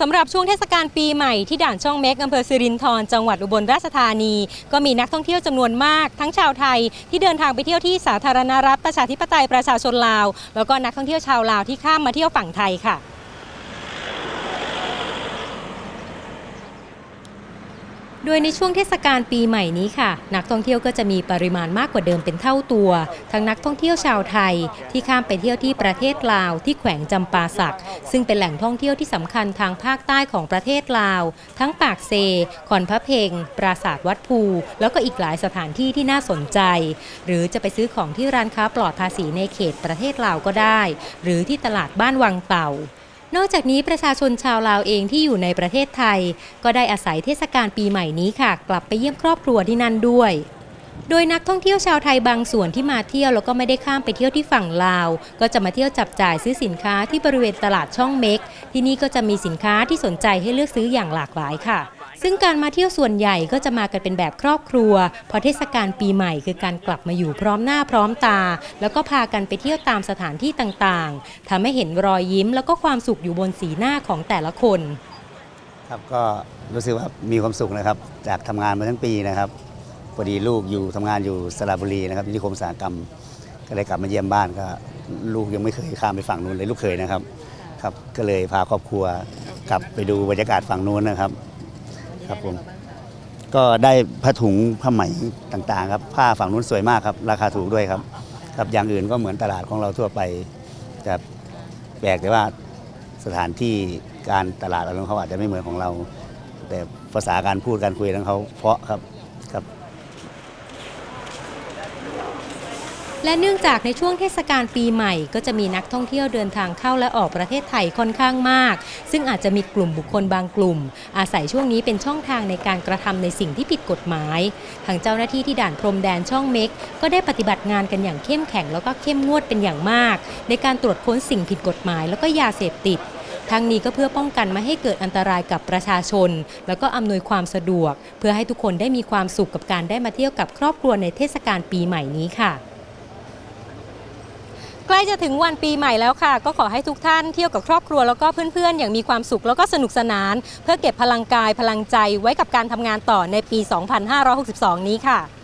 สำหรับช่วงเทศกาลปีใหม่ที่ด่านช่องเม็กอำเภอสิรินธรจังหวัดอุบลราชธานี ก็มีนักท่องเที่ยวจำนวนมาก ทั้งชาวไทยที่เดินทางไปเที่ยวที่สาธารณรัฐประชาธิปไตยประชาชนลาว แล้วก็นักท่องเที่ยวชาวลาวที่ข้ามมาเที่ยวฝั่งไทยค่ะ โดยในช่วงเทศกาลปีใหม่นี้ค่ะ นักท่องเที่ยวก็จะมีปริมาณมากกว่าเดิมเป็นเท่าตัว ทั้งนักท่องเที่ยวชาวไทย ที่ข้ามไปเที่ยวที่ประเทศลาวที่แขวงจำปาสัก ซึ่งเป็นแหล่งท่องเที่ยวที่สำคัญทางภาคใต้ของประเทศลาว ทั้งปากเซขอนพระเพงปราสาทวัดภู แล้วก็อีกหลายสถานที่ที่น่าสนใจ หรือจะไปซื้อของที่ร้านค้าปลอดภาษีในเขตประเทศลาวก็ได้ หรือที่ตลาดบ้านวังเต่า นอกจากนี้ประชาชนชาวลาวเองที่อยู่ในประเทศไทย ก็ได้อาศัยเทศกาลปีใหม่นี้ค่ะ กลับไปเยี่ยมครอบครัวที่นั่นด้วย โดยนักท่องเที่ยวชาวไทยบางส่วนที่มาเที่ยวแล้วก็ไม่ได้ข้ามไปเที่ยวที่ฝั่งลาว ก็จะมาเที่ยวจับจ่ายซื้อสินค้าที่บริเวณตลาดช่องเม็ก ที่นี่ก็จะมีสินค้าที่สนใจให้เลือกซื้ออย่างหลากหลายค่ะ ซึ่งการมาเที่ยวส่วนใหญ่ก็จะมากันเป็นแบบครอบครัว เพราะเทศกาลปีใหม่คือการกลับมาอยู่พร้อมหน้าพร้อมตา แล้วก็พากันไปเที่ยวตามสถานที่ต่างๆทำให้เห็นรอยยิ้มแล้วก็ความสุขอยู่บนสีหน้าของแต่ละคน ครับก็รู้สึกว่ามีความสุขนะครับ จากทำงานมาทั้งปีนะครับพอดีลูกอยู่ทำงานอยู่สระบุรีนะครับที่นิคมอุตสาหกรรม ก็เลยกลับมาเยี่ยมบ้านก็ลูกยังไม่เคยข้ามไปฝั่งนู้นเลยลูกเคยนะครับครับ ก็เลยพาครอบครัวกลับไปดูบรรยากาศฝั่งนู้นนะครับ ครับผม ก็ได้ผ้าถุงผ้าไหมต่างๆ ครับ ผ้าฝั่งนู้นสวยมากครับ ราคาถูกด้วยครับ ครับอย่างอื่นก็เหมือนตลาดของเราทั่วไปจะแปลกแต่ว่าสถานที่การตลาดอะไรของเขาอาจจะไม่เหมือนของเรา แต่ภาษาการพูดการคุยของเขาเพราะครับครับ และเนื่องจากในช่วงเทศกาลปีใหม่ ก็จะมีนักท่องเที่ยวเดินทางเข้าและออกประเทศไทยค่อนข้างมาก ซึ่งอาจจะมีกลุ่มบุคคลบางกลุ่ม อาศัยช่วงนี้เป็นช่องทางในการกระทำในสิ่งที่ผิดกฎหมาย ทางเจ้าหน้าที่ที่ด่านพรมแดนช่องเม็ก ก็ได้ปฏิบัติงานกันอย่างเข้มแข็งแล้วก็เข้มงวดเป็นอย่างมาก ในการตรวจค้นสิ่งผิดกฎหมายแล้วก็ยาเสพติดทั้งนี้ก็เพื่อป้องกันไม่ให้เกิดอันตรายกับประชาชน แล้วก็อำนวยความสะดวก เพื่อให้ทุกคนได้มีความสุขกับการได้มาเที่ยวกับครอบครัวในเทศกาลปีใหม่นี้ค่ะ ใกล้จะถึงวันปีใหม่แล้วค่ะ ก็ขอให้ทุกท่านเที่ยวกับครอบครัวแล้วก็เพื่อนๆ อย่างมีความสุขแล้วก็สนุกสนาน เพื่อเก็บพลังกายพลังใจไว้กับการทำงานต่อในปี 2562 นี้ค่ะ